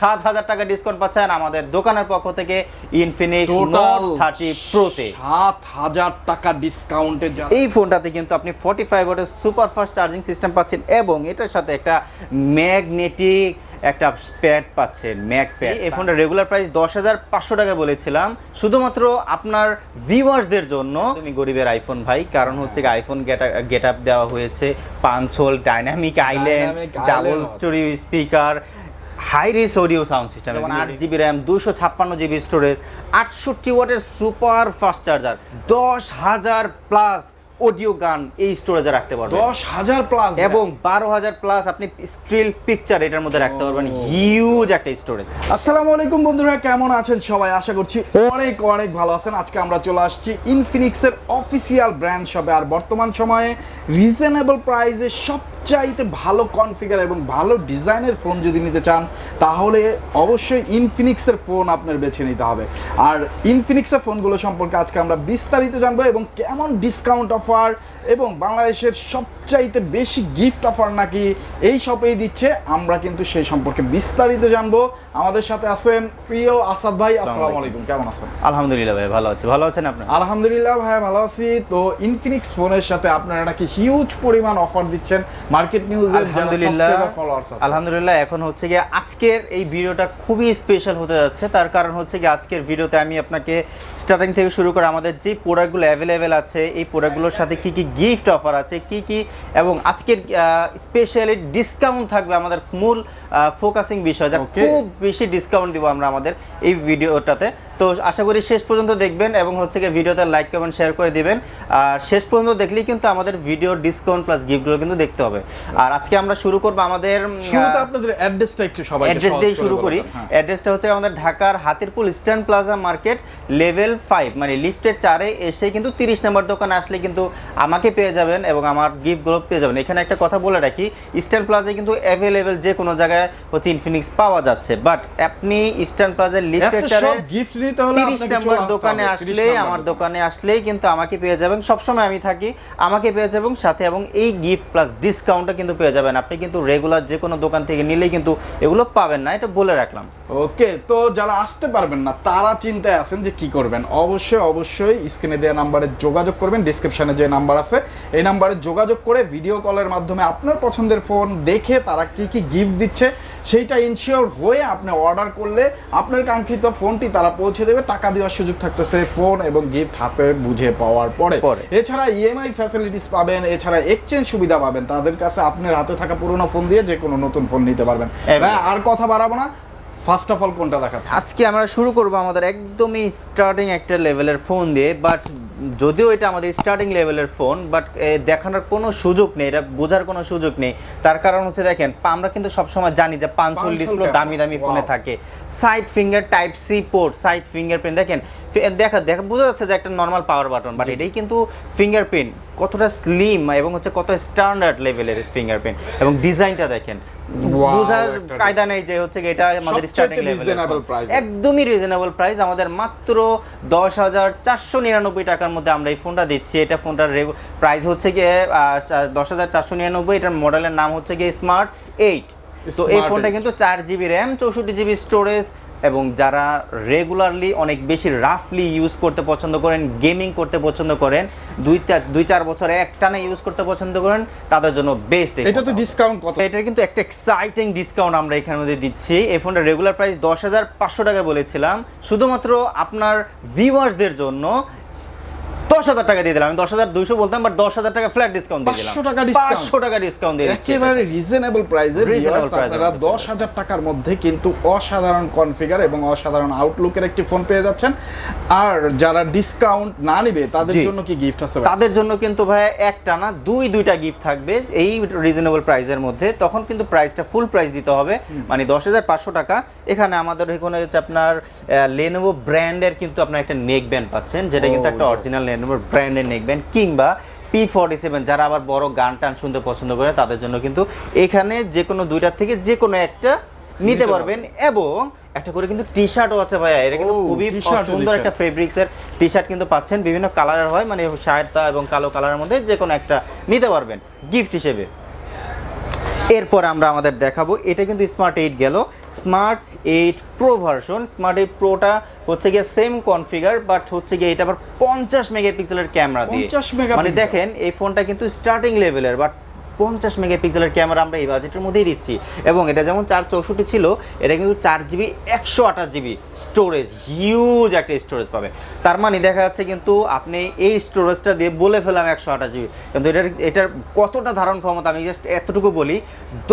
সাত হাজার টাকা ডিসকাউন্ট পাচ্ছেন আমাদের দোকানের পক্ষ থেকে ইনফিনিক্স নোট থার্টি প্রোতে সাত হাজার টাকা ডিসকাউন্টে এই ফোনটাতে কিন্তু আপনি ফর্টি ফাইভ ওয়াটের সুপার ফাস্ট চার্জিং সিস্টেম পাচ্ছেন এবং এটার সাথে একটা ম্যাগনেটিক একটা প্যাড পাচ্ছেন ম্যাগ প্যাড এই ফোনটা রেগুলার প্রাইস দশ হাজার পাঁচশো টাকা বলেছিলাম। শুধুমাত্র আপনার ভিউয়ার্সদের জন্য। তুমি গরিবের আইফোন ভাই কারণ হচ্ছে আইফোন গেট আপ দেওয়া হয়েছে। Punch hole dynamic island double story speaker high res audio sound system যেমন আট জিবি র্যাম দুশো ছাপ্পান্ন জিবি স্টোরেজ আটষট্টি ওয়াটের সুপার ফাস্ট চার্জার দশ হাজার প্লাস অডিও গান এই স্টোরেজে রাখতে পারবেন। দশ হাজার প্লাস এবং বারো হাজার প্লাস আপনি স্টিল পিকচার এটার মধ্যে রাখতে পারবেন। হিউজ একটা স্টোরেজ। আসসালামু আলাইকুম বন্ধুরা কেমন আছেন সবাই? আশা করছি অনেক অনেক ভালো আছেন। আজকে আমরা চলে আসছি ইনফিনিক্সের অফিসিয়াল ব্র্যান্ড শপে আর বর্তমান সময়ে রিজনেবল প্রাইসে সবচাইতে ভালো কনফিগার এবং ভালো ডিজাইনের ফোন যদি নিতে চান, তাহলে অবশ্যই ইনফিনিক্সের ফোন আপনার বেছে নিতে হবে। আর ইনফিনিক্সের ফোনগুলো সম্পর্কে আজকে আমরা বিস্তারিত জানব এবং কেমন ডিসকাউন্ট অফার এবং বাংলাদেশের সবচাইতে বেশি গিফট অফার নাকি এই শপেই দিচ্ছে। আমরা কিন্তু সেই সম্পর্কে বিস্তারিত জানব। আমাদের সাথে আছেন প্রিয় আসাদ ভাই আসসালামু আলাইকুম। কেমন আছেন? আলহামদুলিল্লাহ ভাই ভালো আছে। ভালো আছেন আপনি? আলহামদুলিল্লাহ ভাই ভালো আছি। তো ইনফিনিক্স ফোনের সাথে আপনারা নাকি হিউজ পরিমাণ অফার দিচ্ছেন। মার্কেট নিউজের আলহামদুলিল্লাহ আলহামদুলিল্লাহ এখন হচ্ছে গিয়ে আজকের এই ভিডিওটা খুবই স্পেশাল হতে যাচ্ছে। তার কারণ হচ্ছে গিয়ে আজকের ভিডিওতে আমি আপনাকে স্টার্টিং থেকে শুরু করে আমাদের যে প্রোডাক্টগুলো অ্যাভেলেবেল আছে এই প্রোডাক্টগুলোর সাথে কি কি গিফট অফার আছে কি কি এবং আজকের স্পেশালি ডিসকাউন্ট থাকবে আমাদের মূল ফোকাসিং বিষয়। যা খুব বেশি ডিসকাউন্ট দিব আমরা আমাদের এই ভিডিওটাতে তো আশা করি শেষ পর্যন্ত দেখবেন এবং হচ্ছে গিয়ে ভিডিওতে লাইক কমেন্ট শেয়ার করে দিবেন। আর শেষ পর্যন্ত দেখলেই কিন্তু আমাদের ভিডিও ডিসকাউন্ট প্লাস গিফটগুলো কিন্তু দেখতে হবে। আর আজকে আমরা শুরু করব আমাদের শুরুতে আপনাদের অ্যাড্রেসটা একটু সবাই অ্যাড্রেস দিয়ে শুরু করি। অ্যাড্রেসটা হচ্ছে আমাদের ঢাকার Hatirpool Eastern Plaza market level five মানে লিফটের চারে এসে কিন্তু তিরিশ নম্বর দোকানে আসলে কিন্তু আমাকে পেয়ে যাবেন এবং আমার গিফটগুলো পেয়ে যাবেন। এখানে একটা কথা বলে রাখি ইস্টার্ন প্লাজায় কিন্তু অ্যাভেলেবেল যে কোনো জায়গায় হচ্ছে ইনফিনিক্স পাওয়া যাচ্ছে। বাট আপনি ইস্টার্ন প্লাজার লিফটের চারে গিফট নিতে হলে তিরিশ আপনাকে নম্বর দোকানে 30 আসলে আমার দোকানে। দোকানে আসলেই কিন্তু আমাকে পেয়ে যাবেন। সবসময় আমি থাকি আমাকে পেয়ে যাবেন সাথে এবং এই গিফট প্লাস ডিসকাউন্টটা কিন্তু পেয়ে যাবেন। আপনি কিন্তু রেগুলার যে কোনো দোকান থেকে নিলেই কিন্তু এগুলো পাবেন না এটা বলে রাখলাম। ওকে তো যারা আসতে পারবেন না তারা চিন্তায় আছেন যে কি করবেন? অবশ্যই অবশ্যই স্ক্রিনে দেওয়া নাম্বারে যোগাযোগ করবেন ডিসক্রিপশনে যে নাম্বার আছে এই নাম্বারে যোগাযোগ করে ভিডিও কলের মাধ্যমে আপনার পছন্দের ফোন দেখে তারা কি কি গিফট দিচ্ছে সেইটা ইনশিওর হয়ে আপনি অর্ডার করলে আপনার কাঙ্ক্ষিত ফোনটি তারা পৌঁছে দেবে টাকা দেওয়ার সুযোগ থাকতেছে ফোন এবং গিফট হাতে বুঝে পাওয়ার পরে। এছাড়া ইএমআই ফ্যাসিলিটিস পাবেন এছাড়া এক্সচেঞ্জ সুবিধা পাবেন তাদের কাছে আপনার হাতে থাকা পুরোনো ফোন দিয়ে যে কোনো নতুন ফোন নিতে পারবেন। ভাই, আর কথা বাড়াবো না ফার্স্ট অফ অল কোনটা দেখাচ্ছে আজকে আমরা শুরু করব আমাদের একদমই স্টার্টিং একটা লেভেলের ফোন দিয়ে বাট যদিও এটা আমাদের স্টার্টিং লেভেলের ফোন বাট দেখানোর কোনো সুযোগ নেই এটা বোঝার কোনো সুযোগ নেই। তার কারণ হচ্ছে দেখেন আমরা কিন্তু সবসময় জানি যে পাঁচশোল ডিসপ্লে দামি দামি ফোনে থাকে। Side finger type C port side fingerprint দেখেন দেখা দেখা বোঝা যাচ্ছে যে একটা নর্মাল পাওয়ার বাটন বাট এটাই কিন্তু ফিঙ্গারপ্রিন্ট কতটা স্লিম এবং হচ্ছে কত স্ট্যান্ডার্ড লেভেলের ফিঙ্গারপ্রিন্ট এবং ডিজাইনটা দেখেন বোঝার কায়দা নেই যে হচ্ছে এটা আমাদের স্টার্টিং লেভেল একদমই রিজনেবল প্রাইস আমাদের মাত্র দশ হাজার চারশো নিরানব্বই টাকার মধ্যে আমরা এই ফোনটা দিচ্ছি। এটা ফোনটার প্রাইস হচ্ছে গিয়ে দশ হাজার চারশো নিরানব্বই। এটার মডেলের নাম হচ্ছে গিয়ে স্মার্ট এইট তো এই ফোনটা কিন্তু চার জিবি র্যাম চৌষট্টি জিবি স্টোরেজ এবং যারা রেগুলারলি অনেক বেশি রাফলি ইউজ করতে পছন্দ করেন গেমিং করতে পছন্দ করেন দুই দুই চার বছরে একটানা ইউজ করতে পছন্দ করেন তাদের জন্য বেস্ট এটা তো ডিসকাউন্ট কত? এটা কিন্তু একটা এক্সাইটিং ডিসকাউন্ট আমরা এখানে মধ্যে দিচ্ছি। এই ফোনটা রেগুলার প্রাইস দশ হাজার পাঁচশো টাকা বলেছিলাম। শুধুমাত্র আপনার ভিউয়ার্সদের জন্য দশ হাজার টাকা দিয়ে দিলাম। আমি দশ হাজার দুইশো বলতাম বাট দশ হাজার টাকা ফ্ল্যাট ডিসকাউন্ট দিয়ে দিলাম। টাকা পাঁচশো টাকা ডিসকাউন্ট দিয়ে একেবারে রিজনেবল প্রাইসে আপনারা দশ হাজার টাকার মধ্যে কিন্তু অসাধারণ কনফিগার এবং অসাধারণ আউটলুকের একটি ফোন পেয়ে যাচ্ছেন। আর যারা ডিসকাউন্ট না নিবে তাদের জন্য কি গিফট আছে তাদের জন্য কিন্তু ভাই একটা না দুই দুইটা গিফট থাকবে এই রিজনেবল প্রাইসের মধ্যে। তখন কিন্তু প্রাইসটা ফুল প্রাইস দিতে হবে। মানে দশ হাজার পাঁচশো টাকা। এখানে আমাদের এখানে হচ্ছে আপনার লেনোভো ব্র্যান্ডের কিন্তু আপনার একটা নেক ব্যান্ড পাচ্ছেন যেটা কিন্তু একটা. অরিজিনাল লেনোভো ব্র্যান্ডের নেকব্যান্ড কিংবা পি ফর্টি সেভেন যারা আবার বড় গান টান শুনতে পছন্দ করে তাদের জন্য কিন্তু এখানে যে কোনো দুইটার থেকে যে কোনো একটা নিতে পারবেন এবং একটা করে কিন্তু টি শার্টও আছে ভাইয়া এটা কিন্তু খুবই সুন্দর। একটা ফেব্রিক্সের টি শার্ট কিন্তু পাচ্ছেন। বিভিন্ন কালারের হয় মানে সায়তা এবং কালো কালারের মধ্যে যে কোনো একটা নিতে পারবেন গিফট হিসেবে। এরপর আমরা আমাদের দেখাবো এটা কিন্তু স্মার্ট এইট গেল। Smart eight pro version smart eight প্রোটা হচ্ছে গিয়ে সেম কনফিগার বাট হচ্ছে গিয়ে এটা আবার পঞ্চাশ মেগাপিক্সেলের ক্যামেরা দিয়ে। 50 মানে দেখেন এই ফোনটা কিন্তু স্টার্টিং লেভেলের বাট পঞ্চাশ মেগাপিক্সেলের ক্যামেরা আমরা এই বাজেটের মধ্যেই দিচ্ছি। এবং এটা যেমন চার চৌষট্টি ছিল, এটা কিন্তু চার জিবি, একশো আঠাশ জিবি স্টোরেজ হিউজ একটা স্টোরেজ পাবে। তার মানে দেখা যাচ্ছে কিন্তু আপনি এই স্টোরেজটা দিয়ে বলে ফেলাম একশো আঠাশ জিবি। কিন্তু এটার এটার কতটা ধারণ ক্ষমতা আমি জাস্ট এতটুকু বলি,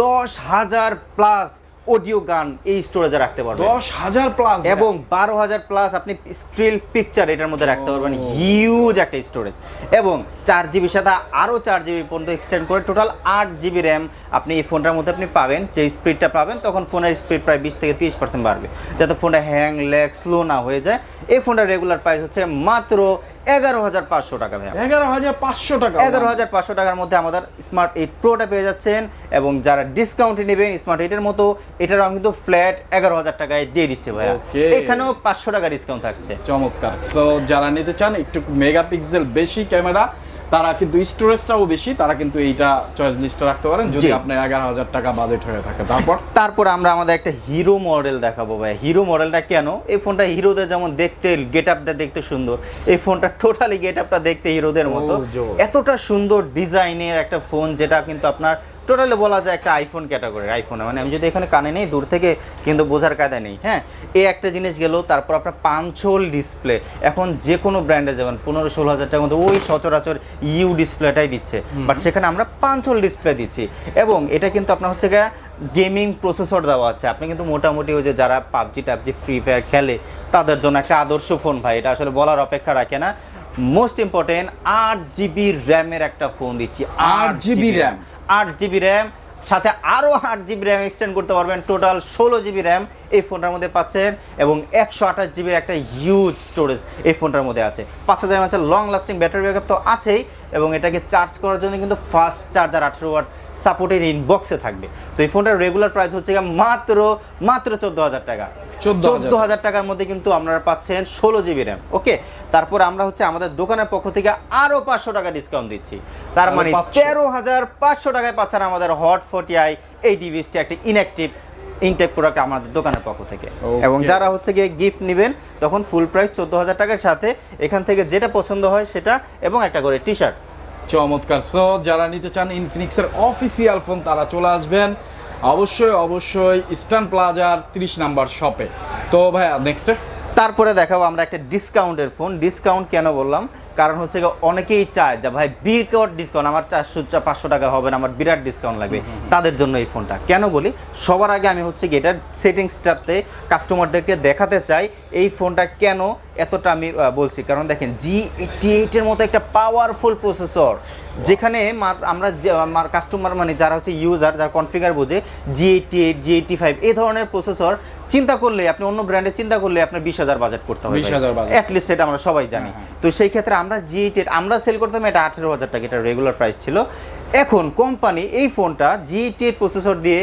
দশ হাজার প্লাস অডিও গান এই স্টোরেজে রাখতে পারবেন। দশ হাজার প্লাস এবং বারো হাজার প্লাস আপনি স্টিল পিকচার এটার মধ্যে রাখতে পারবেন। হিউজ একটা স্টোরেজ এবং চার জিবির সাথে আরও চার জিবি পর্যন্ত এক্সটেন্ড করে টোটাল আট জিবি র্যাম আপনি এই ফোনটার মধ্যে আপনি পাবেন। যে স্পিডটা পাবেন তখন ফোনের স্পিড প্রায় বিশ থেকে তিরিশ পার্সেন্ট বাড়বে। যাতে ফোনটা হ্যাং ল্যাগ স্লো না হয়ে যায়। এই ফোনটার রেগুলার প্রাইস হচ্ছে মাত্র এগারো হাজার পাঁচশো টাকা ভাই এগারো হাজার পাঁচশো টাকা। এগারো হাজার পাঁচশো টাকার মধ্যে আমাদের স্মার্ট এইট প্রোটা পেয়ে যাচ্ছেন এবং যারা ডিসকাউন্টে নেবেন স্মার্ট এইটের মতো এটার আমি কিন্তু ফ্ল্যাট এগারো হাজার টাকায় দিয়ে দিচ্ছে ভাইয়া। এখানেও পাঁচশো টাকা ডিসকাউন্ট থাকছে। চমৎকার। সো যারা নিতে চান একটু মেগাপিক্সেল বেশি ক্যামেরা তারা কিন্তু স্টোরেজটাও বেশি তারা কিন্তু এইটা চয়েস লিস্টে রাখতে পারেন যদি আপনার এগারো হাজার টাকা বাজেট হয়ে থাকে। তারপর? তারপর আমরা আমাদের একটা হিরো মডেল দেখাবো ভাই। হিরো মডেলটা কেন? এই ফোনটা হিরোদের যেমন দেখতে গেট আপটা দেখতে সুন্দর এই ফোনটা টোটালি গেট আপটা দেখতে হিরোদের মতো। এতটা সুন্দর ডিজাইনের একটা ফোন যেটা কিন্তু আপনার টোটালি বলা যায় একটা আইফোন ক্যাটাগরির আইফোন মানে আমি যদি এখানে কানে নেই দূর থেকে কিন্তু বোঝার কায়দা নেই হ্যাঁ? এই একটা জিনিস গেল তারপর আপনার পাঞ্চল ডিসপ্লে এখন যে কোনো ব্র্যান্ডে যাবেন পনেরো ষোলো হাজার টাকার মধ্যে ওই সচরাচর ইউ ডিসপ্লেটাই দিচ্ছে। বাট সেখানে আমরা পাঞ্চল ডিসপ্লে দিচ্ছি। এবং এটা কিন্তু আপনার হচ্ছে গিয়ে গেমিং প্রসেসর দেওয়া আছে। আপনি কিন্তু মোটামুটি ওই যে যারা পাবজি টাবজি ফ্রি ফায়ার খেলে তাদের জন্য একটা আদর্শ ফোন ভাই। এটা আসলে বলার অপেক্ষা রাখে না। মোস্ট ইম্পর্টেন্ট আট জিবি র্যামের একটা ফোন দিচ্ছি। 8 GB RAM আট জিবি র্যাম সাথে আরও আট জিবি র্যাম এক্সটেন্ড করতে পারবেন। টোটাল ষোলো জিবি র্যাম এই ফোনটার মধ্যে পাচ্ছেন এবং একশো আঠাশ জিবির একটা হিউজ স্টোরেজ এই ফোনটার মধ্যে আছে। পাঁচ হাজার আছে লং লাস্টিং ব্যাটারি ব্যাকআপ তো আছেই এবং এটাকে চার্জ করার জন্য কিন্তু ফাস্ট চার্জার আঠেরো ওয়াট সাপোর্টের ইনবক্সে থাকবে। তো এই ফোনটার রেগুলার প্রাইস হচ্ছে মাত্র মাত্র চোদ্দ হাজার টাকা। 14,000 চোদ্দ হাজার টাকার মধ্যে কিন্তু আপনারা পাচ্ছেন ষোলো জিবি র্যাম ওকে? তারপর আমরা হচ্ছে আমাদের দোকানের পক্ষ থেকে আরও পাঁচশো টাকা ডিসকাউন্ট দিচ্ছি। তার মানে তেরো হাজার পাঁচশো টাকায় পাচ্ছেন আমাদের হট ফোর্টি আই এই ডিভিসটি একটা ইনঅ্যাক্টিভ ইনটেক প্রোডাক্ট আমাদের দোকানের পক্ষ থেকে। এবং যারা হচ্ছে গিয়ে গিফট নেবেন তখন ফুল প্রাইস চোদ্দ হাজার টাকার সাথে এখান থেকে যেটা পছন্দ হয় সেটা এবং একটা করে টি শার্ট চমৎকার। সো যারা নিতে চান ইনফিনিক্সের অফিসিয়াল ফোন তারা চলে আসবেন। অবশ্যই অবশ্যই ইস্টার্ন প্লাজার তিরিশ নাম্বার শপে তো ভাইয়া নেক্সট তারপরে দেখাবো আমরা একটা ডিসকাউন্টের ফোন ডিসকাউন্ট কেন বললাম? কারণ হচ্ছে গিয়ে অনেকেই চায় যে ভাই বিরাট ডিসকাউন্ট আমার চারশো পাঁচশো টাকা হবে না আমার বিরাট ডিসকাউন্ট লাগবে। তাদের জন্য এই ফোনটা। কেন বলি? সবার আগে আমি হচ্ছে গিয়ে এটার সেটিংসটাতে কাস্টমারদেরকে দেখাতে চাই এই ফোনটা কেন এতটা আমি বলছি। কারণ দেখেন জি এইটি এইটের মতো একটা পাওয়ারফুল প্রসেসর যেখানে মার- আমরা কাস্টমার মানে যারা হচ্ছে ইউজার যারা কনফিগার বোঝে জি এইটি এইট জি এইটি ফাইভ এই ধরনের প্রসেসর চিন্তা করলে আপনি অন্য ব্র্যান্ডে চিন্তা করলে আপনার বিশ হাজার বাজেট করতে হবে। 20,000 budget। অ্যাটলিস্ট এটা আমরা সবাই জানি। হ্যাঁ, তো সেই ক্ষেত্রে আমরা জি এইট আমরা সেল করতাম এটা আঠেরো হাজার টাকা, এটা রেগুলার প্রাইস ছিল। এখন কোম্পানি এই ফোনটা জি এইট প্রসেসর দিয়ে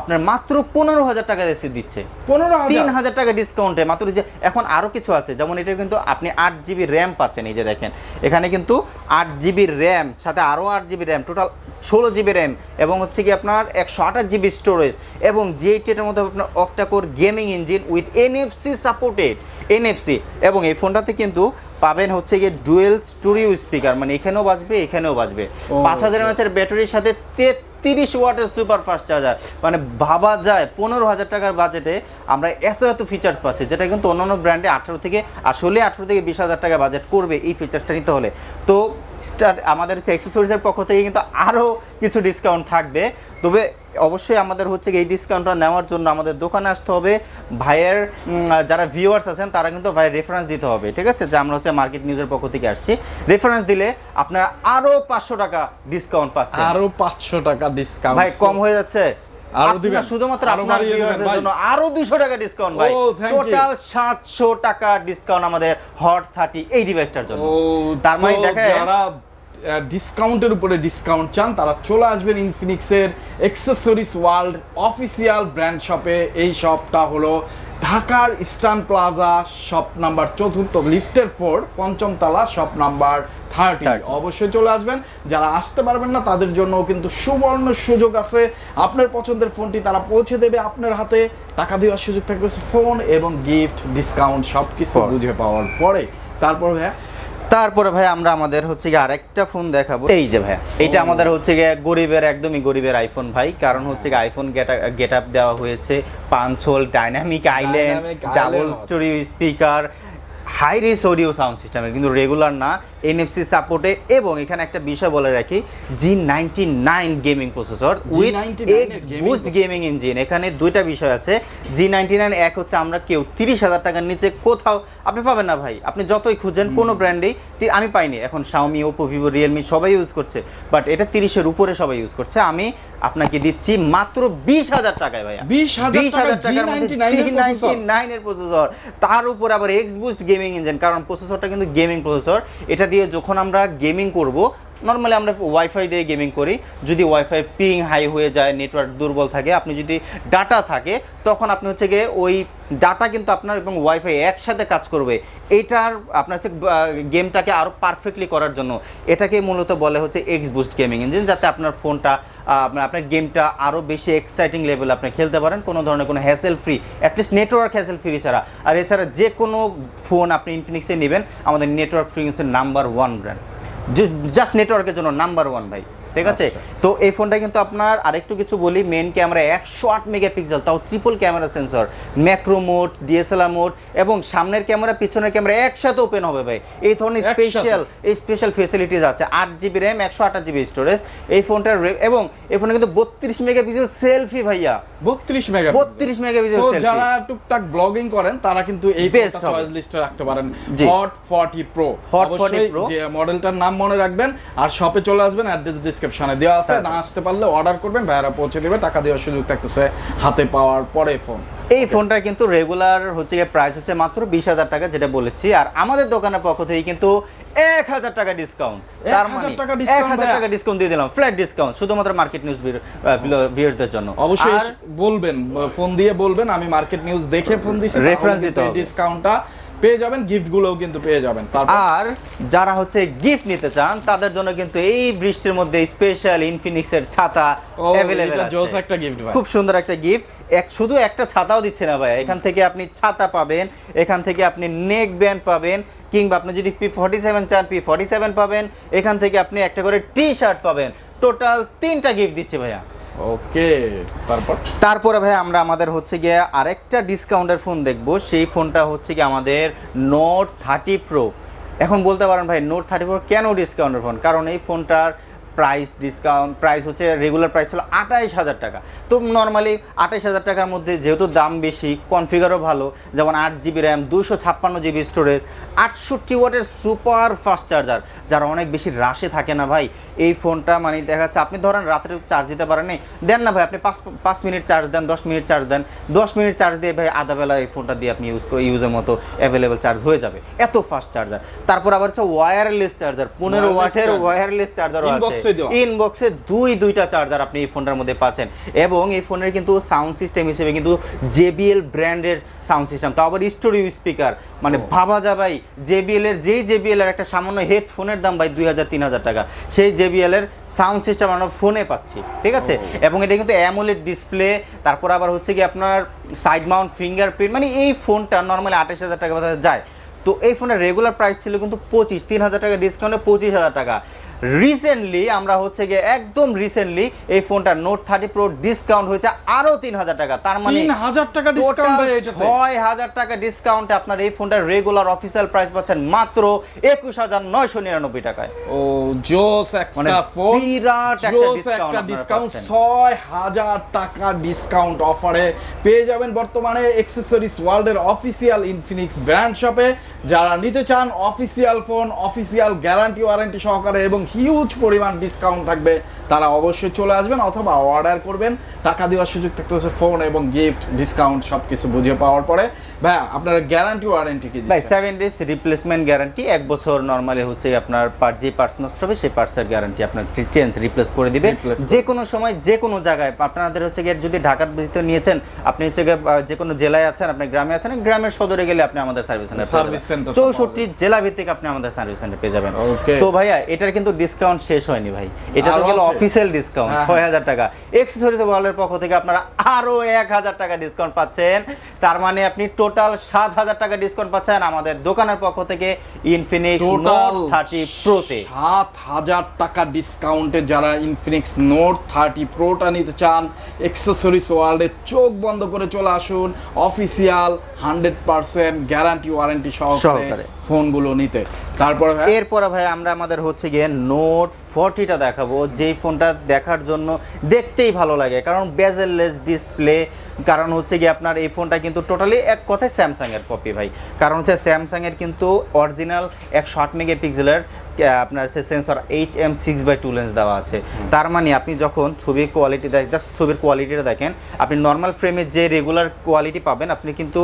আপনার মাত্র পনেরো হাজার টাকা এসে দিচ্ছে। পনেরো তিন হাজার টাকা ডিসকাউন্টে মাত্র যে এখন আরও কিছু আছে যেমন এটা কিন্তু আপনি আট জিবি র্যাম পাচ্ছেন এই যে দেখেন। এখানে কিন্তু আট জিবি র্যাম সাথে আরও আট জিবি র্যাম টোটাল ষোলো জিবি র্যাম এবং হচ্ছে কি আপনার একশো আঠাশ জিবি স্টোরেজ এবং জি এইটের মধ্যে আপনার octa core gaming engine with NFC supported NFC এবং এই ফোনটাতে কিন্তু পাবেন হচ্ছে গিয়ে ডুয়েল স্টুডিও স্পিকার মানে এখানেও বাজবে এখানেও বাজবে। পাঁচ হাজার এমএচের ব্যাটারির সাথে তেত্রিশ ওয়াটের সুপার ফাস্ট চার্জার। মানে ভাবা যায়, পনেরো হাজার টাকার বাজেটে আমরা এত এত ফিচার্স পাচ্ছি, যেটা কিন্তু অন্যান্য ব্র্যান্ডে আঠেরো থেকে, আসলে আঠেরো থেকে বিশ হাজার টাকা বাজেট করবে এই ফিচার্সটা নিতে হলে। তো স্টার আমাদের হচ্ছে অ্যাক্সেসরিজের পক্ষ থেকে কিন্তু আরও কিছু ডিসকাউন্ট থাকবে। তবে অবশ্যই আমাদের হচ্ছে এই ডিসকাউন্টটা নেওয়ার জন্য আমাদের দোকানে আসতে হবে। ভাইয়ের যারা ভিউয়ার্স আছেন তারা কিন্তু ভাইয়ের রেফারেন্স দিতে হবে ঠিক আছে? যে আমরা হচ্ছে মার্কেট নিউজের পক্ষ থেকে আসছি। রেফারেন্স দিলে আপনারা আরও পাঁচশো টাকা ডিসকাউন্ট পাচ্ছেন। আরও পাঁচশো টাকা ডিসকাউন্ট ভাই কম হয়ে যাচ্ছে? আরও দিবেন? শুধুমাত্র আপনার ভাই। জন্য আরও 200 টাকা ডিসকাউন্ট ভাই. টোটাল 700 টাকা ডিসকাউন্ট আমাদের হট 30 এই ডিভাইসটার জন্য ও তার মানে দেখেন যারা ডিসকাউন্টের উপরে ডিসকাউন্ট চান তারা চলে আসবেন ইনফিনিক্সের এক্সেসরিজ ওয়ার্ল্ড অফিসিয়াল ব্র্যান্ড শপে এই শপটা হলো ঢাকার ইস্টার্ন প্লাজা শপ নাম্বার চতুর্থ লিফটের ফোর পঞ্চম তলা শপ নাম্বার থার্টি 30 অবশ্যই চলে আসবেন। যারা আসতে পারবেন না তাদের জন্য কিন্তু সুবর্ণ সুযোগ আছে। আপনার পছন্দের ফোনটি তারা পৌঁছে দেবে আপনার হাতে। টাকা দেওয়ার সুযোগ থাকবে ফোন এবং গিফট ডিসকাউন্ট সব কিছু। বুঝে পাওয়ার পরে। তারপর ভাইয়া তারপরে ভাই আমরা আমাদের হচ্ছে গিয়ে আরেকটা ফোন দেখাবো। এই যে ভাই এটা আমাদের হচ্ছে গিয়ে গরিবের একদমই গরিবের আইফোন ভাই কারণ হচ্ছে গিয়ে আইফোন গেট আপ দেওয়া হয়েছে punch hole dynamic island double story speaker high res audio sound সিস্টেমের কিন্তু রেগুলার না এনএফসি সাপোর্টে এবং এখানে একটা বিষয় বলে রাখি G ninety nine gaming processor with G99 এর এক্স বুস্ট গেমিং ইঞ্জিন এখানে দুইটা বিষয় আছে জি নাইনটি নাইন এক হচ্ছে আমরা কেউ তিরিশ হাজার টাকার নিচে কোথাও আপনি পাবেন না ভাই আপনি যতই খুঁজেন কোনো ব্র্যান্ডেই আমি পাইনি। এখন শাওমি ওপো ভিভো রিয়েলমি সবাই ইউজ করছে বাট এটা তিরিশের উপরে সবাই ইউজ করছে। আমি আপনাকে দিচ্ছি মাত্র বিশ হাজার টাকায় ভাইয়া। বিশ হাজার টাকার মধ্যে G99 এর processor। নাইন এর প্রসেসর তার উপর আবার এক্স বুস্ট গেমিং ইঞ্জিন কারণ প্রসেসরটা কিন্তু গেমিং প্রসেসর এটা দিয়ে যখন আমরা গেমিং করব নর্মালি আমরা ওয়াইফাই দিয়ে গেমিং করি। যদি ওয়াইফাই পিং হাই হয়ে যায় নেটওয়ার্ক দুর্বল থাকে, আপনি যদি ডাটা থাকে, তখন আপনি হচ্ছে গিয়ে ওই ডাটা কিন্তু আপনার এবং ওয়াইফাই একসাথে কাজ করবে। এটার আপনার হচ্ছে গেমটাকে আরও পারফেক্টলি করার জন্য। এটাকে মূলত বলে হচ্ছে এক্স বুস্ট গেমিং ইঞ্জিন যাতে আপনার ফোনটা আপনার গেমটা আরও বেশি এক্সাইটিং লেভেল আপনি খেলতে পারেন। কোনো ধরনের কোনো hassle free at least network hassle free ছাড়া। আর এছাড়া যে কোনো ফোন আপনি ইনফিনিক্সে নেবেন, আমাদের নেটওয়ার্ক ফ্রি হচ্ছে নাম্বার ওয়ান ব্র্যান্ড জাস্ট নেটওয়ার্কের জন্য নাম্বার ওয়ান ভাই। ঠিক আছে? আচ্ছা। তো এই ফোনটা কিন্তু আপনার আরেকটু কিছু বলি মেন ক্যামেরা একশো আট মেগাপিক্সেল তাও triple camera sensor macro mode DSLR mode এবং সামনের ক্যামেরা পিছনের ক্যামেরা একসাথে ওপেন হবে ভাই। এই ধরনের স্পেশাল এই স্পেশাল ফেসিলিটিস আছে আট জিবি র্যাম একশো আঠাশ জিবি স্টোরেজ এই ফোনটার এবং এই ফোনে কিন্তু বত্রিশ মেগাপিক্সেল সেলফি ভাইয়া। বত্রিশ মেগা বত্রিশ মেগাপিক্সেল যারা টুকটাক ব্লগিং করেন তারা কিন্তু এই হবে। চয়েস লিস্টে রাখতে পারেন। Hot 40 pro Hot 40 Pro। যে মডেলটার নাম মনে রাখবেন আর শপে চলে আসবেন অ্যাড্রেস ডেসক্রিপশনে দেওয়া আছে। না আসতে পারলে অর্ডার করবেন ভাইয়ারা পৌঁছে দেবে টাকা দেওয়ার সুযোগ থাকতেছে হাতে পাওয়ার পরে ফোন এই ফোনটার কিন্তু রেগুলার হচ্ছে প্রাইস হচ্ছে মাত্র বিশ হাজার টাকা যেটা বলেছি। আর আমাদের দোকানের পক্ষ থেকে কিন্তু এক হাজার টাকা ডিসকাউন্ট তার মানে টাকা এক হাজার টাকা ডিসকাউন্ট দিয়ে দিলাম ফ্ল্যাট ডিসকাউন্ট শুধুমাত্র মার্কেট নিউজ ভিউয়ার্সদের জন্য। অবশ্যই বলবেন ফোন দিয়ে বলবেন আমি মার্কেট নিউজ দেখে ফোন দিছি রেফারেন্স দিতে। ডিসকাউন্টটা পেয়ে যাবেন গিফট গুলোও কিন্তু পেয়ে যাবেন। আর যারা হচ্ছে গিফট নিতে চান তাদের জন্য কিন্তু এই বৃষ্টির মধ্যে স্পেশাল ইনফিনিক্সের ছাতা ও, অ্যাভেলেবেল জোস একটা ভাই। খুব সুন্দর একটা গিফট এক শুধু একটা ছাতাও দিচ্ছে না ভাই এখান থেকে আপনি ছাতা পাবেন এখান থেকে আপনি নেক ব্যান্ড পাবেন কিংবা আপনি যদি পি ফর্টি সেভেন চান পি ফর্টি সেভেন পাবেন এখান থেকে আপনি একটা করে টি শার্ট পাবেন। টোটাল তিনটা গিফট দিচ্ছে ভাইয়া। ওকে, তারপর? তারপরে ভাই আমরা আমাদের হচ্ছে গিয়ে আরেকটা ডিসকাউন্টের ফোন দেখব। সেই ফোনটা হচ্ছে কি আমাদের নোট থার্টি প্রো এখন বলতে পারেন ভাই নোট থার্টি প্রো কেন ডিসকাউন্টের ফোন কারণ এই ফোনটার প্রাইস ডিসকাউন্ট প্রাইস হচ্ছে রেগুলার প্রাইস ছিল আঠাইশ হাজার টাকা তো নর্মালি আঠাইশ হাজার টাকার মধ্যে যেহেতু দাম বেশি কনফিগারও ভালো যেমন আট জিবি র্যাম দুশো ছাপ্পান্ন জিবি স্টোরেজ আটষট্টি ওয়াটের সুপার ফাস্ট চার্জার যারা অনেক বেশি রাশে থাকে না ভাই এই ফোনটা মানে দেখা যাচ্ছে আপনি ধরেন রাত্রে চার্জ দিতে পারেন দেন না ভাই আপনি পাঁচ পাঁচ মিনিট চার্জ দেন দশ মিনিট চার্জ দেন দশ মিনিট চার্জ দিয়ে ভাই আধা বেলা এই ফোনটা দিয়ে আপনি ইউজ করে ইউজের মতো অ্যাভেলেবেল চার্জ হয়ে যাবে এত ফাস্ট চার্জার তারপর আবার হচ্ছে ওয়্যারলেস চার্জার পনেরো ওয়াটের। ওয়্যারলেস চার্জারও আছে এ দেওয়া। ইনবক্সে দুই দুইটা চার্জার আপনি এই ফোনটার মধ্যে পাচ্ছেন। এবং এই ফোনের কিন্তু সাউন্ড সিস্টেম হিসেবে কিন্তু জেবিএল ব্র্যান্ডের সাউন্ড সিস্টেম তাও আবার স্টুডিও স্পিকার মানে ভাবা যায় ভাই জেবিএল এর যেই জেবিএল এর একটা সামান্য হেডফোনের দাম ভাই দুই হাজার তিন হাজার টাকা। সেই জেবিএল এর সাউন্ড সিস্টেম আমরা ফোনে পাচ্ছি ঠিক আছে? এবং এটা কিন্তু অ্যামোলেড ডিসপ্লে তারপর আবার হচ্ছে কি আপনার সাইড মাউন্ট ফিঙ্গারপ্রিন্ট মানে এই ফোনটা নর্মালি আঠাশ হাজার টাকা যায়। তো এই ফোনের রেগুলার প্রাইস ছিল কিন্তু পঁচিশ তিন হাজার টাকা ডিসকাউন্টে পঁচিশ হাজার টাকা। রিসেন্টলি আমরা হচ্ছে গিয়ে একদম রিসেন্টলি এই ফোনটা নোট থার্টি প্রো ডিসকাউন্ট হয়েছে আরও তিন হাজার টাকা। তার মানে তিন হাজার টাকা ডিসকাউন্ট ছয় হাজার টাকা ডিসকাউন্টে আপনার এই ফোনটার রেগুলার অফিসিয়াল প্রাইস পাচ্ছেন মাত্র একুশ হাজার নয়শো নিরানব্বই টাকায়। ও জোস মানে একটা ফোন বিরাট একটা ডিসকাউন্ট ছয় হাজার টাকা ডিসকাউন্ট অফারে পেয়ে যাবেন বর্তমানে এক্সেসরিজ ওয়ার্ল্ডের অফিসিয়াল ইনফিনিক্স ব্র্যান্ড শপে যারা নিতে চান official phone official guarantee warranty সহকারে এবং হিউজ পরিমাণ ডিসকাউন্ট থাকবে, তারা অবশ্যই চলে আসবেন অথবা অর্ডার করবেন। টাকা দেওয়ার সুযোগ থাকতেছে ফোন এবং গিফট ডিসকাউন্ট সব কিছু বুঝিয়ে পাওয়ার পরে। ভাইয়া আপনার গ্যারান্টি ওয়ারেন্টি কি ভাই দিচ্ছেন? ডেজ রিপ্লেসমেন্ট গ্যারান্টি এক বছর নর্মালি হচ্ছে আপনার পার্ট যে পার্টস নষ্ট হবে সেই পার্টসের গ্যারান্টি আপনার চেঞ্জ রিপ্লেস করে দিবে। যে কোনো সময় যে কোনো জায়গায় আপনাদের হচ্ছে গিয়ে যদি ঢাকার ভিতরে নিয়েছেন আপনি হচ্ছে গিয়ে যে কোনো জেলায় আছেন আপনি গ্রামে আছেন গ্রামের সদরে গেলে আপনি আমাদের সার্ভিস সেন্টার জেলা ভিত্তিক আপনি আমাদের সার্ভিস সেন্টার পেয়ে যাবেন। তো ভাইয়া এটার কিন্তু ডিসকাউন্ট শেষ হয়নি ভাই। এটা তো আরও গেল অফিসিয়াল ডিসকাউন্ট হ্যাঁ, ছয় হাজার টাকা। এক্সেসরিজ ওয়ার্ল্ডের পক্ষ থেকে আপনারা আরও এক হাজার টাকা ডিসকাউন্ট পাচ্ছেন। তার মানে আপনি টোটাল সাত হাজার টাকা ডিসকাউন্ট পাচ্ছেন আমাদের দোকানের পক্ষ থেকে ইনফিনিক্স নোট থার্টি প্রোতে সাত হাজার টাকা ডিসকাউন্টে যারা ইনফিনিক্স নোট থার্টি প্রোটা নিতে চান এক্সেসরিজ ওয়ার্ল্ডে চোখ বন্ধ করে চলে আসুন official hundred percent guarantee warranty সহকারে। ফোনগুলো নিতে। তারপরে এরপরে ভাই আমরা আমাদের হচ্ছে গিয়ে নোট ফর্টিটা দেখাবো। যেই ফোনটা দেখার জন্য দেখতেই ভালো লাগে। কারণ বেজেললেস ডিসপ্লে কারণ হচ্ছে গিয়ে আপনার এই ফোনটা কিন্তু টোটালি এক কথায় স্যামসাংয়ের কপি ভাই। কারণ হচ্ছে স্যামসাংয়ের কিন্তু অরিজিনাল একশো আট মেগাপিক্সেলের আপনার হচ্ছে sensor H M six by two lens দেওয়া আছে। তার মানে আপনি যখন ছবির কোয়ালিটি দেখ জাস্ট ছবির কোয়ালিটিটা দেখেন আপনি নর্মাল ফ্রেমে যে রেগুলার কোয়ালিটি পাবেন আপনি কিন্তু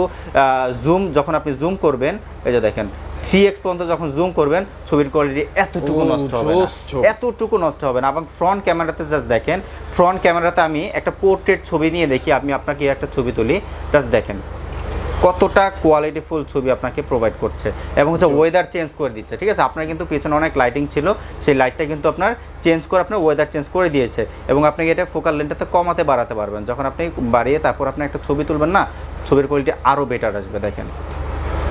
জুম যখন আপনি জুম করবেন এই যে দেখেন থ্রি এক্স পর্যন্ত যখন জুম করবেন ছবির কোয়ালিটি এতটুকু নষ্ট হবে না। এতটুকু নষ্ট হবে না। এবং ফ্রন্ট ক্যামেরাতে জাস্ট দেখেন ফ্রন্ট ক্যামেরাতে আমি একটা পোর্ট্রেট ছবি নিয়ে দেখি আমি আপনাকে একটা ছবি তুলি জাস্ট দেখেন। কতটা কোয়ালিটিফুল ছবি আপনাকে প্রোভাইড করছে। এবং হচ্ছে ওয়েদার চেঞ্জ করে দিচ্ছে ঠিক আছে? আপনার কিন্তু পিছনে অনেক লাইটিং ছিল সেই লাইটটা কিন্তু আপনার চেঞ্জ করে আপনার ওয়েদার চেঞ্জ করে দিয়েছে। এবং আপনি এটা ফোকাল লেন্থটাতে কমাতে বাড়াতে পারবেন। যখন আপনি বাড়িয়ে তারপর আপনি একটা ছবি তুলবেন না ছবির কোয়ালিটি আরও বেটার আসবে দেখেন।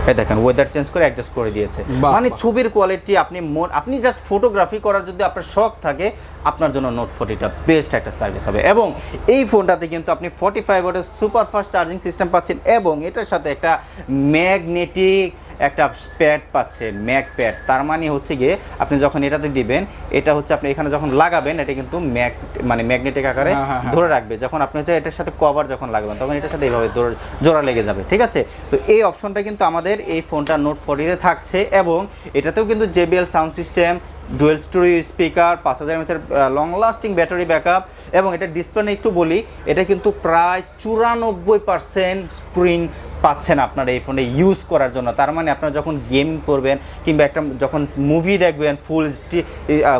এই দেখেন ওয়েদার চেঞ্জ করে অ্যাডজাস্ট করে দিয়েছে। মানে ছবির কোয়ালিটি আপনি আপনি জাস্ট ফটোগ্রাফি করার যদি আপনার শখ থাকে আপনার জন্য নোট ফোর্টিটা বেস্ট একটা সার্ভিস হবে। এবং এই ফোনটাতে কিন্তু আপনি ফর্টি ফাইভ ওয়াটের সুপার ফাস্ট চার্জিং সিস্টেম পাচ্ছেন এবং এটার সাথে একটা ম্যাগনেটিক একটা প্যাড পাচ্ছেন ম্যাগ প্যাড তার মানে হচ্ছে গিয়ে আপনি যখন এটাতে দিবেন এটা হচ্ছে আপনি এখানে যখন লাগাবেন এটা কিন্তু ম্যাগ মানে ম্যাগনেটিক আকারে হ্যাঁ, হ্যাঁ, হ্যাঁ। ধরে রাখবে। যখন আপনি হচ্ছে এটার সাথে কভার যখন লাগাবেন তখন এটার সাথে এইভাবে জোড়া লেগে যাবে ঠিক আছে? তো এই অপশনটা কিন্তু আমাদের এই ফোনটা নোট ফোর্টিতে থাকছে এবং এটাতেও কিন্তু JBL sound system dual story speaker পাঁচ হাজার এমএচের লং লাস্টিং ব্যাটারি ব্যাকআপ এবং এটা ডিসপ্লে নিয়ে একটু বলি এটা কিন্তু প্রায় চুরানব্বই পার্সেন্ট স্ক্রিন পাচ্ছেন আপনার এই ফোনে ইউজ করার জন্য। তার মানে আপনারা যখন গেম করবেন কিংবা একটা যখন মুভি দেখবেন ফুল এইচডি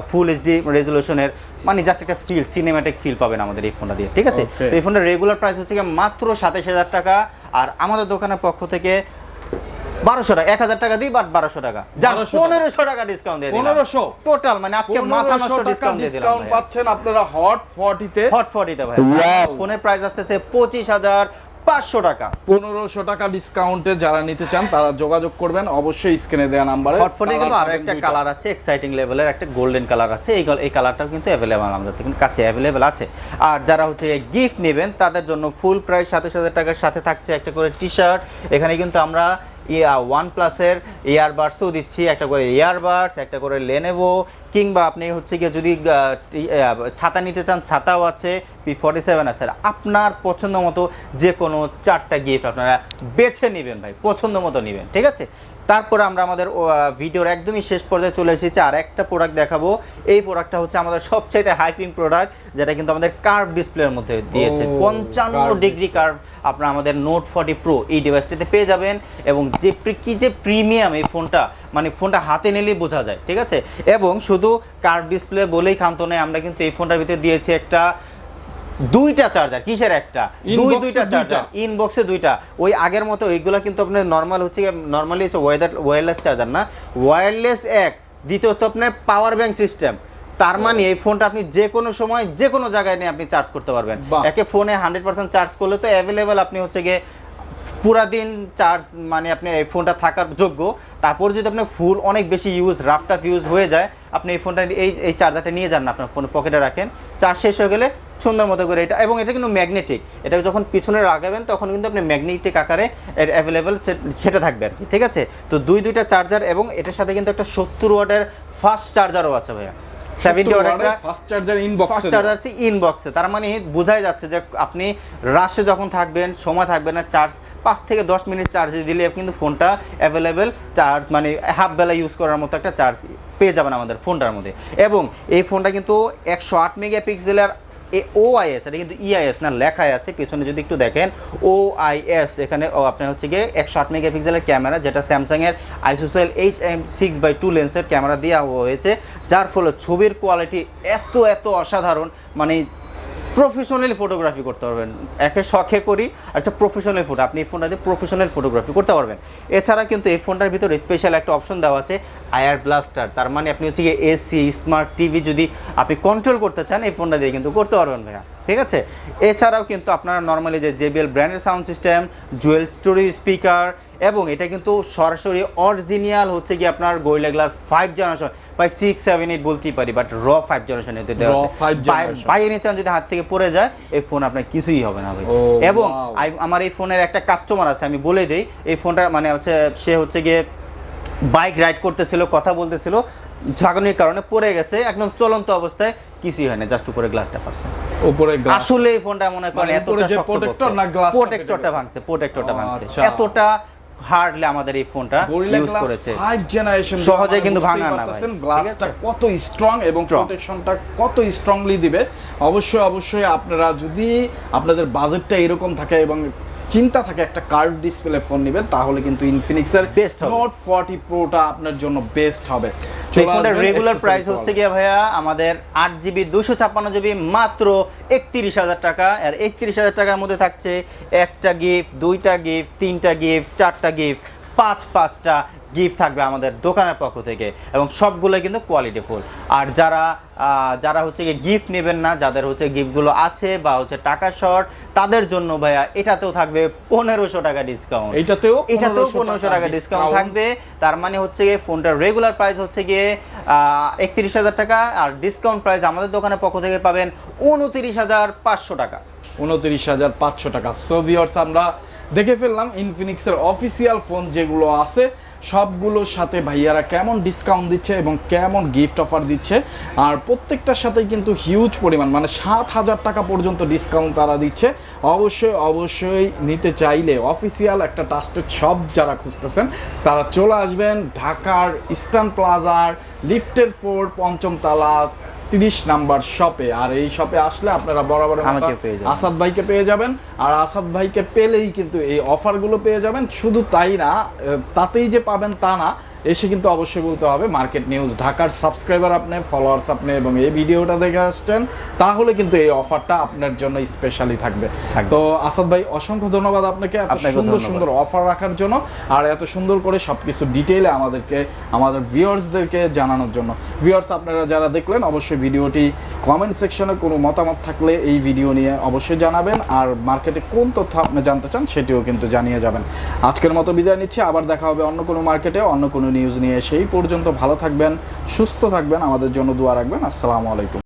ফুল এইচডি রেজলিউশনের মানে জাস্ট একটা ফিল সিনেম্যাটিক ফিল পাবেন আমাদের এই ফোনটা দিয়ে ঠিক আছে? তো এই ফোনটার রেগুলার প্রাইস হচ্ছে মাত্র সাতাশ হাজার টাকা আর আমাদের দোকানের পক্ষ থেকে বারোশো টাকা এক হাজার টাকা দিই বাট বারোশো টাকা। যা পনেরোশো টাকা ডিসকাউন্ট দিয়ে 1500? টোটাল মানে আজকে মাথা নষ্ট ডিসকাউন্ট দিয়ে ডিসকাউন্ট পাচ্ছেন আপনারা হট ফর্টিতে হট ফর্টিতে ভাই. ফোনের প্রাইস আসতেছে পঁচিশ হাজার পাঁচশো টাকা। পনেরোশো টাকা ডিসকাউন্টে যারা নিতে চান তারা যোগাযোগ করবেন। অবশ্যই স্ক্রিনে দেওয়া নাম্বারে হটফোনের কিন্তু আরও একটা কালার আছে এক্সাইটিং লেভেলের একটা গোল্ডেন কালার আছে। এই এই কালারটাও কিন্তু অ্যাভেলেবেল আমাদের কিন্তু কাছে অ্যাভেলেবেল আছে। আর যারা হচ্ছে গিফট নেবেন তাদের জন্য ফুল প্রাইস সাতাশ হাজার টাকার সাথে থাকছে একটা করে টি শার্ট এখানে কিন্তু আমরা ওয়ান প্লাসের ইয়ারবাডসও দিচ্ছি, একটা করে ইয়ারবাডস, একটা করে লেনেভো কিংবা আপনি হচ্ছে গিয়ে যদি ছাতা নিতে চান, ছাতাও আছে পি ফর্টি সেভেন আছে আপনার পছন্দ মতো যে কোনো চারটা গিফট আপনারা বেছে নেবেন ভাই, পছন্দ মতো নেবেন, ঠিক আছে? তারপরে আমরা আমাদের ভিডিওর একদমই শেষ পর্যায়ে চলে এসেছি। আর একটা প্রোডাক্ট দেখাবো। এই প্রোডাক্টটা হচ্ছে আমাদের সবচাইতে হাইপিং প্রোডাক্ট যেটা কিন্তু আমাদের কার্ভ ডিসপ্লের মধ্যে দিয়েছে। পঞ্চান্ন ডিগ্রি কার্ভ আপনারা আমাদের নোট ফর্টি প্রো এই ডিভাইসটিতে পেয়ে যাবেন। এবং যে কি যে প্রিমিয়াম এই ফোনটা মানে ফোনটা হাতে নিলেই বোঝা যায় ঠিক আছে? এবং শুধু কার্ভ ডিসপ্লে বলেই ক্ষান্ত নয় আমরা কিন্তু এই ফোনটার ভিতরে দিয়েছি একটা দুইটা চার্জার কিসের একটা? দুই দুইটা? চার্জার ইনবক্সে দুইটা। ওই আগের মতো ওইগুলো কিন্তু আপনার নর্মাল হচ্ছে নর্মালি হচ্ছে ওয়েদার ওয়্যারলেস চার্জার না। ওয়্যারলেস এক দ্বিতীয়ত আপনার পাওয়ার ব্যাংক সিস্টেম তার মানে এই ফোনটা আপনি যে কোনো সময় যে কোনো জায়গায় নিয়ে আপনি চার্জ করতে পারবেন। একে ফোনে হান্ড্রেড পার্সেন্ট চার্জ করলে তো অ্যাভেলেবেল আপনি হচ্ছে গিয়ে পুরা দিন চার্জ মানে আপনি এই ফোনটা থাকার যোগ্য। তারপর যদি আপনি ফুল অনেক বেশি ইউজ রাফ টাফ ইউজ হয়ে যায় আপনি এই ফোনটা এই এই চার্জারটা নিয়ে যান না আপনার ফোনের পকেটে রাখেন। চার্জ শেষ হয়ে গেলে সুন্দর মতো করে এটা এবং এটা কিন্তু ম্যাগনেটিক এটা যখন পিছনে লাগাবেন তখন কিন্তু আপনি ম্যাগনেটিক আকারে এর অ্যাভেলেবেল সেটা থাকবে আর কি ঠিক আছে? তো দুই দুইটা চার্জার এবং এটার সাথে কিন্তু একটা সত্তর ওয়াটের ফাস্ট চার্জারও আছে ভাইয়া। Seventy watt fast charger inbox fast charger ইনবক্সে তার মানে বোঝাই যাচ্ছে যে আপনি রাশে যখন থাকবেন সময় থাকবে না চার্জ পাঁচ থেকে দশ মিনিট চার্জে দিলে কিন্তু ফোনটা অ্যাভেলেবেল চার্জ মানে হাফ বেলা ইউজ করার মতো একটা চার্জ পেয়ে যাবেন আমাদের ফোনটার মধ্যে। এবং এই ফোনটা কিন্তু একশো আট মেগা মেগাপিক্সেলের ও আইএস এটা কিন্তু ইআইএস না, লেখাই আছে। পিছনে যদি একটু দেখেন, ও আইএস এখানে আপনার হচ্ছে গিয়ে একশো আট মেগাপিক্সেলের ক্যামেরা, যেটা স্যামসাংয়ের ISOCELL H M six by two লেন্সের ক্যামেরা দেওয়া হয়েছে, যার ফলে ছবির কোয়ালিটি এত এত অসাধারণ মানে প্রফেশনালি ফটোগ্রাফি করতে পারবেন। একে শখে করি আচ্ছা প্রফেশনাল ফটো আপনি এই ফোনটা দিয়ে প্রফেশনাল ফটোগ্রাফি করতে পারবেন। এছাড়া কিন্তু এই ফোনটার ভিতরে স্পেশাল একটা অপশন দেওয়া আছে, আয়ার ব্লাস্টার তার মানে আপনি হচ্ছে গিয়ে এসি স্মার্ট টিভি যদি আপনি কন্ট্রোল করতে চান, এই ফোনটা দিয়ে কিন্তু করতে পারবেন ভাইয়া। ঠিক আছে? এছাড়াও কিন্তু আপনারা নর্মালি যে জেবিএল ব্র্যান্ডের sound system dual story speaker এবং এটা কিন্তু সরাসরি অরিজিনাল হচ্ছে কি আপনার Gorilla Glass five generation by six seven eight বলতেই পারি বাট র ফাইভ জেনারেশন এতে বাই- এনি চান্স যদি হাত থেকে পড়ে যায় এই ফোন আপনার কিছুই হবে না ভাই। এবং আমার এই ফোনের একটা কাস্টমার আছে আমি বলে দিই এই ফোনটা মানে হচ্ছে সে হচ্ছে গিয়ে বাইক রাইড করতেছিল কথা বলতেছিল ঝাঁকুনির কারণে পড়ে গেছে একদম চলন্ত অবস্থায় কিছুই হয় না জাস্ট উপরে গ্লাসটা ফাটছে। উপরে। আসলে এই ফোনটা মনে করেন মানে এতটা protector না টা প্রোটেক্টরটা ভাঙছে প্রোটেক্টরটা ভাঙছে। আচ্ছা। এতটা হার্ডলি আমাদের এই ফোনটা ইউজ করেছে ফাইভ জেনারেশন সহজে কিন্তু ভাঙা না ভাই। গ্লাসটা কত স্ট্রং এবং। প্রোটেকশনটা কত স্ট্রংলি দিবে অবশ্যই অবশ্যই আপনারা যদি আপনাদের বাজেটটা এরকম থাকে এবং চিন্তা থাকে একটা কার্ভ ডিসপ্লে ফোন নেবেন তাহলে কিন্তু ইনফিনিক্সের বেস্ট হবে। নোট 40 প্রোটা আপনার জন্য বেস্ট হবে। ফোনটার রেগুলার প্রাইস হচ্ছে গিয়ে ভাইয়া আমাদের আট জিবি দুশো ছাপ্পান্ন জিবি মাত্র একত্রিশ হাজার টাকা। আর একত্রিশ হাজার টাকার মধ্যে থাকছে একটা গিফট দুইটা গিফট তিনটা গিফট চারটা গিফট পাঁচ পাঁচটা গিফট থাকবে আমাদের দোকানের পক্ষ থেকে এবং সবগুলো কিন্তু কোয়ালিটি ফুল আর যারা যারা হচ্ছে গিয়ে গিফট নেবেন না যাদের হচ্ছে গিফটগুলো আছে বা হচ্ছে টাকা শর্ট তাদের জন্য ভাইয়া এটাতেও থাকবে পনেরোশো টাকা ডিসকাউন্ট এটাতেও এটাতেও পনেরোশো টাকা ডিসকাউন্ট থাকবে। তার মানে হচ্ছে গিয়ে ফোনটার রেগুলার প্রাইস হচ্ছে গিয়ে একত্রিশ হাজার টাকা আর ডিসকাউন্ট প্রাইস আমাদের দোকানের পক্ষ থেকে পাবেন উনত্রিশ হাজার পাঁচশো টাকা। উনত্রিশ হাজার পাঁচশো টাকা। সো ভিওর্স আমরা দেখে ফেললাম ইনফিনিক্সের অফিসিয়াল ফোন যেগুলো আছে, সবগুলোর সাথে ভাইয়ারা কেমন ডিসকাউন্ট দিচ্ছে এবং কেমন গিফট অফার দিচ্ছে। আর প্রত্যেকটার সাথেই কিন্তু হিউজ পরিমাণ মানে সাত হাজার টাকা পর্যন্ত ডিসকাউন্ট তারা দিচ্ছে। অবশ্যই অবশ্যই নিতে চাইলে অফিসিয়াল একটা ট্রাস্টেড শপ যারা খুঁজতেছেন, তারা চলে আসবেন ঢাকার ইস্টার্ন প্লাজার লিফটের ফোর পঞ্চম তালা তিরিশ নাম্বার শপে আর এই শপে আসলে আপনারা বরাবর। আসাদ ভাইকে পেয়ে যাবেন। আর আসাদ ভাইকে পেলেই কিন্তু এই অফারগুলো পেয়ে যাবেন। শুধু তাই না তাতেই যে পাবেন তা না। এসে কিন্তু অবশ্যই বলতে হবে মার্কেট নিউজ ঢাকার সাবস্ক্রাইবার আপনি ফলোয়ার্স আপনি এবং এই ভিডিওটা দেখে আসছেন তাহলে কিন্তু এই অফারটা আপনার জন্য স্পেশালি থাকবে। তো আসাদ ভাই অসংখ্য ধন্যবাদ আপনাকে এত সুন্দর সুন্দর অফার রাখার জন্য আর এত সুন্দর করে সবকিছু ডিটেইলে আমাদেরকে আমাদের ভিউয়ার্সদেরকে জানানোর জন্য। ভিউয়ার্স আপনারা যারা দেখলেন অবশ্যই ভিডিওটি কমেন্ট সেকশনে কোনো মতামত থাকলে এই ভিডিও নিয়ে অবশ্যই জানাবেন আর মার্কেটে কোন তথ্য আপনি জানতে চান সেটিও কিন্তু জানিয়ে যাবেন। আজকের মতো বিদায় নিচ্ছি আবার দেখা হবে অন্য কোনো মার্কেটে অন্য কোনো নিউজ নিয়ে সেই পর্যন্ত ভালো থাকবেন সুস্থ থাকবেন আমাদের জন্য দোয়া রাখবেন। আসসালামু আলাইকুম।